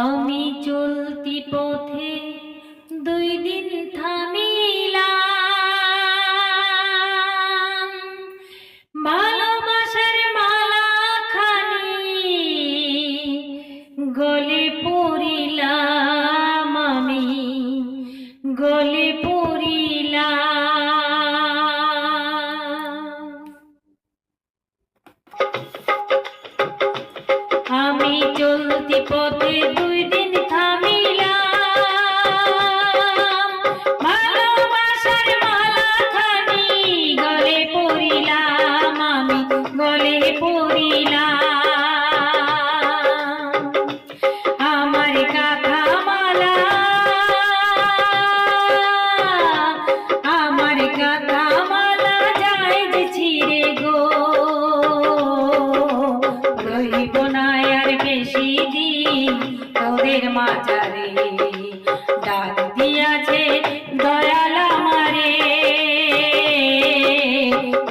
আমি চলতি পথে দুই দিন থামিলাম। আমি চলতি দুই দিন থামিলাম। ভালোবাসার মালা খানি গলে পড়িলাম, আমি গলে পড়িলাম। আমার কাকা মালা, আমার কাকা মালা যায় যে গো। দিন তোদের মাঝারে ডাক দিয়াছে দয়াল আমারে।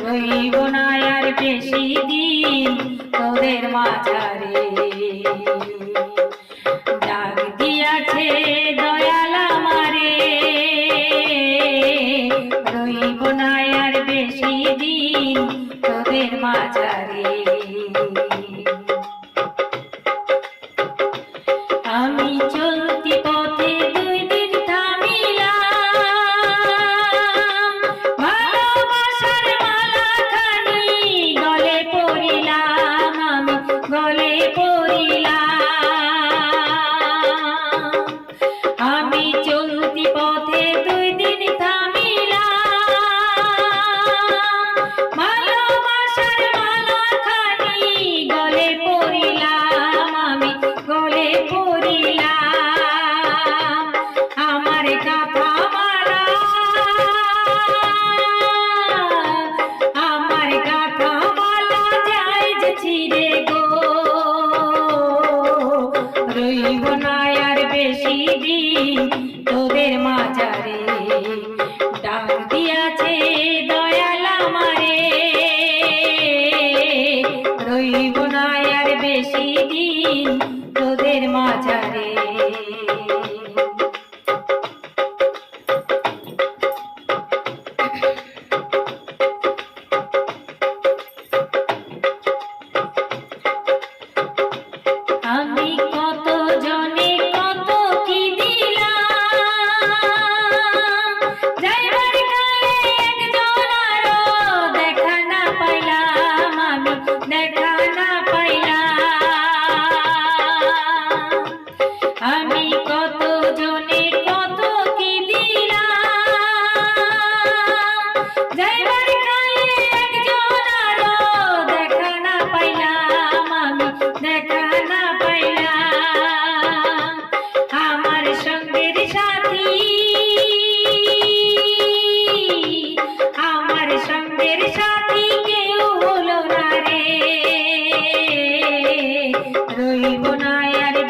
রইব না আর বেশি দিন তোদের মাঝারে। ডাক দিয়াছে দয়াল আমারে। রইব না আর বেশি দিন তোদের মাঝারে। আমি দিন তোদের মাঝারে ডাক দিয়াছে দয়াল আমারে। রইব না আর বেশি দিন তোদের মাঝারে আমি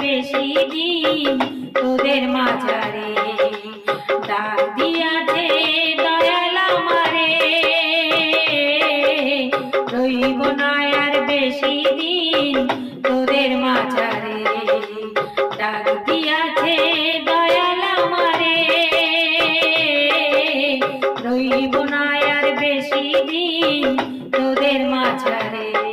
বেশি দিন তোদের মাঝারে। ডাক দিয়াছে দয়াল আমারে। রইব না আর বেশি দিন তোদের মাঝারে। ডাক দিয়াছে দয়াল আমারে। রইব না আর বেশি দিন তোদের মাঝারে।